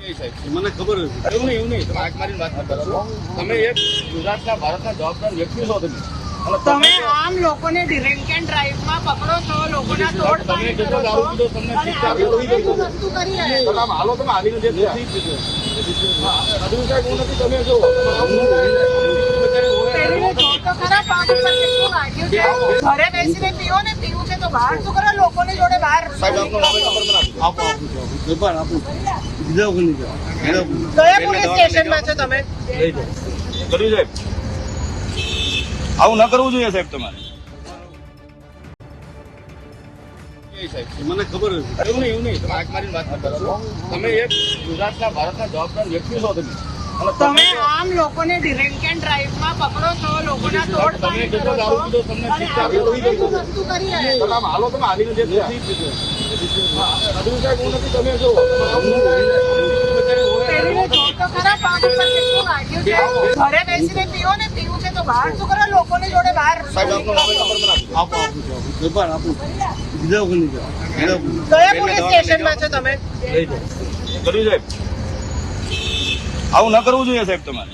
મને ખબર હતી એવું નહીં એવું નહીં. તમે આંખ મારીને વાત ન કરો. તમે એક ગુજરાતના ભારતના જવાબદાર વ્યક્તિ છો તમે. તમે આમ લોકોને ડ્રિંક એન્ડ ડ્રાઈવમાં પકડો છો લોકોના તોડ તમે પાણી કરો છો તમને વસ્તુ કરી હાલો તમે હાલીને જે છે. અધૂરું સાહેબ હું નથી તમે જો ઘરે બેસીને પીવો ને પીવું છે તો બહાર શું કરો? લોકોની જોડે બહાર આપો. આપો છું આપું. બીજા નહીં. કયા પોલીસ સ્ટેશનમાં છો તમે? કર્યું સાહેબ? આવું ન કરવું જોઈએ સાહેબ તમારે. મને ખબર એવું નહીં એવું નહીં. તમે આંખ મારીને વાત કરો. તમે એક ગુજરાતના ભારતના જવાબદાર વ્યક્તિ છો તમે. તમે આમ લોકોને ડ્રિંક એન્ડ ડ્રાઈવમાં પકડો છો તમે જેટલો દારૂ પીધો તમને શિક્ષા આવી આપી ખોટી વસ્તુ કરી રહ્યા તો આમ હાલો તમે હાલીને જે છે. અધૂરું સાહેબ હું નથી તમે જો કેટલું ઘરે બેસીને પીવો ને પીવું છે તો બહાર શું કરો? લોકોની જોડે બહાર સાહેબ આપનો નંબર આપો. આપો આપું. છું આપું. બીજા વગર નહીં જવા કયા પોલીસ સ્ટેશનમાં છો તમે? લઈ કર્યું સાહેબ. આવું ન કરવું જોઈએ સાહેબ તમારે.